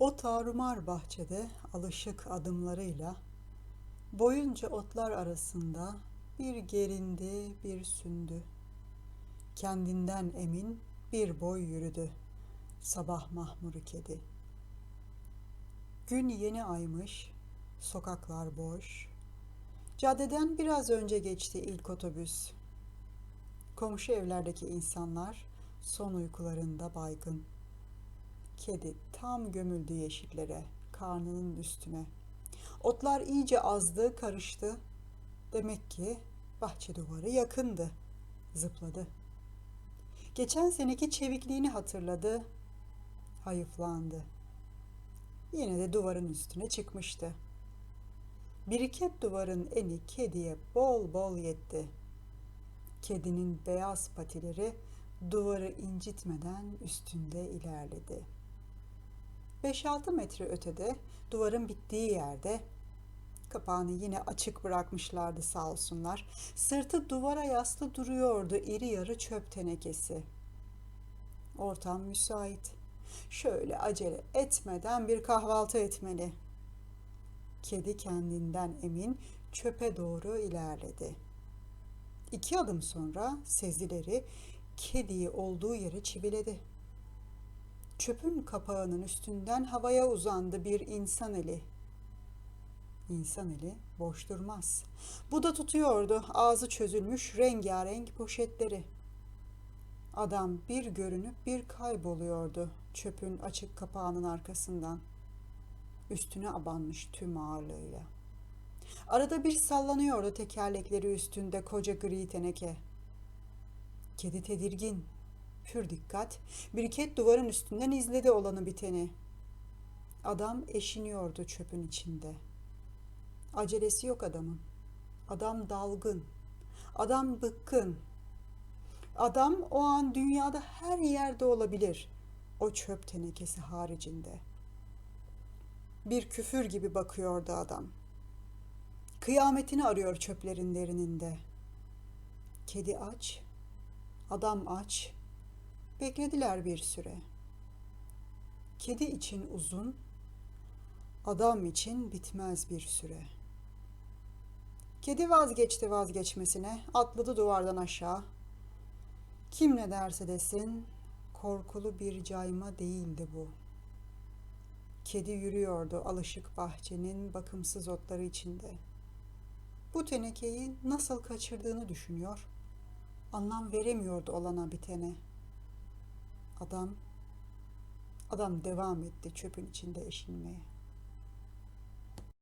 O tarumar bahçede alışık adımlarıyla boyunca otlar arasında bir gerindi, bir sündü. Kendinden emin bir boy yürüdü. Sabah mahmuru kedi. Gün yeni aymış, sokaklar boş. Caddeden biraz önce geçti ilk otobüs. Komşu evlerdeki insanlar son uykularında baygın. Kedi tam gömüldü yeşillere, karnının üstüne. Otlar iyice azdı, karıştı. Demek ki bahçe duvarı yakındı. Zıpladı. Geçen seneki çevikliğini hatırladı. Hayıflandı. Yine de duvarın üstüne çıkmıştı. Biriket duvarın eni kediye bol bol yetti. Kedinin beyaz patileri duvarı incitmeden üstünde ilerledi. 5-6 metre ötede duvarın bittiği yerde kapağını yine açık bırakmışlardı sağ olsunlar. Sırtı duvara yaslı duruyordu iri yarı çöp tenekesi. Ortam müsait. Şöyle acele etmeden bir kahvaltı etmeli. Kedi kendinden emin çöpe doğru ilerledi. İki adım sonra sezileri kediyi olduğu yere çiviledi. Çöpün kapağının üstünden havaya uzandı bir insan eli. İnsan eli boş durmaz. Bu da tutuyordu ağzı çözülmüş rengarenk poşetleri. Adam bir görünüp bir kayboluyordu çöpün açık kapağının arkasından. Üstüne abanmış tüm ağırlığıyla. Arada bir sallanıyordu tekerlekleri üstünde koca gri teneke. Kedi tedirgin, pür dikkat, biriket duvarın üstünden izledi olanı biteni. Adam eşiniyordu çöpün içinde. Acelesi yok adamın. Adam dalgın. Adam bıkkın. Adam o an dünyada her yerde olabilir. O çöp tenekesi haricinde. Bir küfür gibi bakıyordu adam. Kıyametini arıyor çöplerin derininde. Kedi aç, adam aç. Beklediler bir süre. Kedi için uzun, adam için bitmez bir süre. Kedi vazgeçti vazgeçmesine, atladı duvardan aşağı. Kim ne derse desin, korkulu bir cayma değildi bu. Kedi yürüyordu alışık bahçenin bakımsız otları içinde. Bu tenekeyi nasıl kaçırdığını düşünüyor. Anlam veremiyordu olana bitene. Adam, adam devam etti çöpün içinde eşinmeye.